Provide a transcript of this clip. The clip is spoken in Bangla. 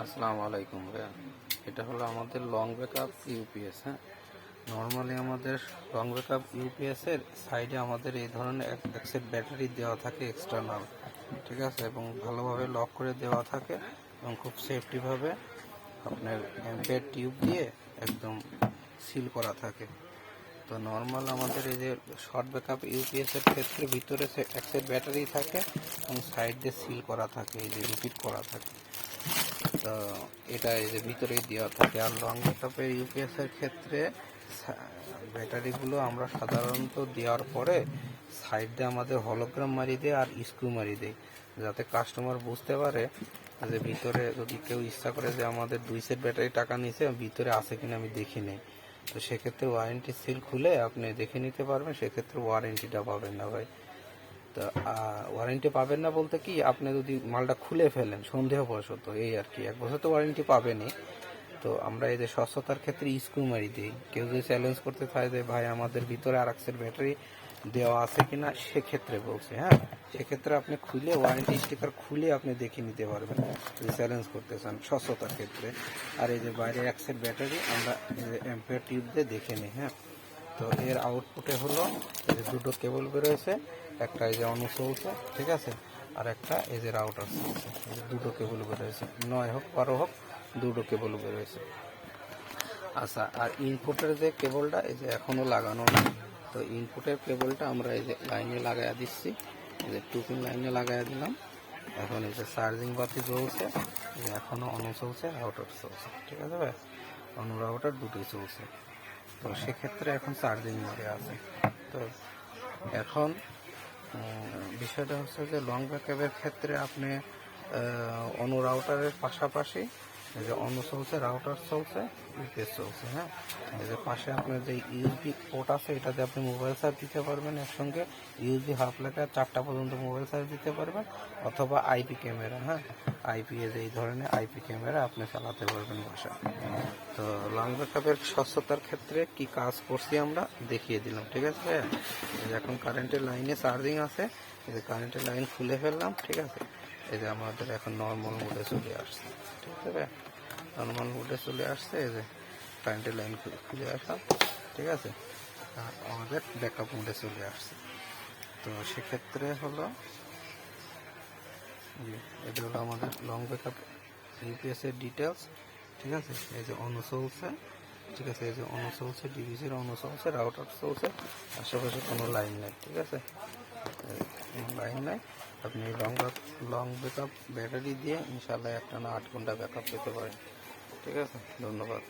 আসসালামু আলাইকুম ভাইয়া। এটা হলো আমাদের লং ব্যাকআপ ইউপিএস হ্যাঁ? নর্মালি আমাদের লং ব্যাকআপ ইউপিএস এর সাইডে আমাদের এই ধরনের এক সেট ব্যাটারি দেওয়া থাকে এক্সটার্নাল ঠিক আছে? এবং ভালোভাবে লক করে দেওয়া থাকে এবং খুব সেফটিভাবে আপনার এম্পের টিউব দিয়ে একদম সিল করা থাকে। তো নর্মাল আমাদের এই যে শর্ট ব্যাকআপ ইউপিএস এর ক্ষেত্রে ভিতরে এক সেট ব্যাটারি থাকে এবং সাইড দিয়ে সিল করা থাকে, এই যে রিপিট করা থাকে। তো এটা এই যে ভিতরেই দেওয়া থাকে। আর লং ব্যাকআপের ইউপিএস এর ক্ষেত্রে ব্যাটারিগুলো আমরা সাধারণত দেওয়ার পরে সাইড দিয়ে আমাদের হলোগ্রাম মারি দেয় আর স্ক্রু মারি দেয়। যাতে কাস্টমার বুঝতে পারে যে ভিতরে যদি কেউ ইচ্ছা করে যে আমাদের দুই সেট ব্যাটারি টাকা নিছে, ভিতরে আছে কিনা আমি দেখি নেই। তো সেক্ষেত্রে ওয়ারেন্টি সিল খুলে আপনি দেখে নিতে পারবেন, সেক্ষেত্রে ওয়ারেন্টিটা পাবেন না ভাই। তো ওয়ারেন্টি পাবেন না বলতে কি, আপনি যদি মালটা খুলে ফেলেন, সন্দেহবশত এই আর কি, এক বছর তো ওয়ারেন্টি পাবেনই। তো আমরা এই যে স্বচ্ছতার ক্ষেত্রে স্ক্রু মারি দিই। কেউ যদি চ্যালেঞ্জ করতে চায় যে, ভাই, আমাদের ভিতরে আর একসের ব্যাটারি দেওয়া আছে কিনা? সেক্ষেত্রে বলছে হ্যাঁ। সেক্ষেত্রে আপনি খুলে ওয়ারেন্টি স্টিকার খুলে আপনি দেখে নিতে পারবেন যদি চ্যালেঞ্জ করতে চান স্বচ্ছতার ক্ষেত্রে। আর এই যে বাইরে এক সেট ব্যাটারি, আমরা এম্পেয়ার টিউব দিয়ে দেখে নিই হ্যাঁ। তো এর আউটপুটে হলো যে দুটো কেবল বেরোয়েছে একটা এই যে অনু চলছে ঠিক আছে? আর একটা এই যে রাউটার দুটো কেবল বেরোয়েছে নয় হোক, বারো হোক, দুটো কেবল বেরোয়েছে আচ্ছা আর ইনপুটের যে কেবলটা এই যে এখনও লাগানো নেই। তো ইনপুটের কেবলটা আমরা এই যে লাইনে লাগাইয়া দিচ্ছি। এই যে টু পিন লাইনে লাগাইয়া দিলাম। এখন এই যে চার্জিং বাতি চলছে এই যে এখনও অনু চলছে রাউটার চলছে ঠিক আছে ভাই? অনু রাউটার দুটোই চলছে তো সেক্ষেত্রে এখন চার্জিং মোডে আছে। তো এখন বিষয়টা হচ্ছে যে লং ব্যাকআপের ক্ষেত্রে আপনি অনুরাউটারের পাশাপাশি এই যে অনু চলছে রাউটার চলছে ইউপিএস চলছে হ্যাঁ? এই যে পাশে আপনার যে ইউএসবি পোর্ট আছে এটাতে আপনি মোবাইল চার্জ দিতে পারবেন একসঙ্গে। ইউএসবি হাফ লেখা চারটা পর্যন্ত মোবাইল চার্জ দিতে পারবেন, অথবা আইপি ক্যামেরা হ্যাঁ? আইপি এই ধরনের আইপি ক্যামেরা আপনি চালাতে পারবেন বাসায় তো লং ব্যাকআপের স্বচ্ছতার ক্ষেত্রে কি কাজ করছি আমরা দেখিয়ে দিলাম, ঠিক আছে? এখন কারেন্টের লাইনে চার্জিং আছে, এই যে কারেন্টের লাইন খুলে ফেললাম, ঠিক আছে? এই যে আমাদের এখন নর্মাল মোডে চলে আসছে, ঠিক আছে? নর্মাল মোডে চলে আসছে, এই যে কারেন্টের লাইন খুলে আসলাম ঠিক আছে? আর আমাদের ব্যাকআপ মোডে চলে আসছে। তো সেক্ষেত্রে হলো এটা হলো আমাদের লং ব্যাকআপ ইউপিএস এর ডিটেলস ঠিক আছে? এই যে অনু চলছে, ঠিক আছে? এই যে অনু চলছে ডিভিসির অনু চলছে রাউটার চলছে, আশেপাশে কোনো লাইন নেই, ঠিক আছে? লাইন নাই আপনি লং লং ব্যাকআপ ব্যাটারি দিয়ে ইনশাল্লাহ একটা না আট ঘণ্টা ব্যাকআপ পেতে পারেন। ঠিক আছে? ধন্যবাদ।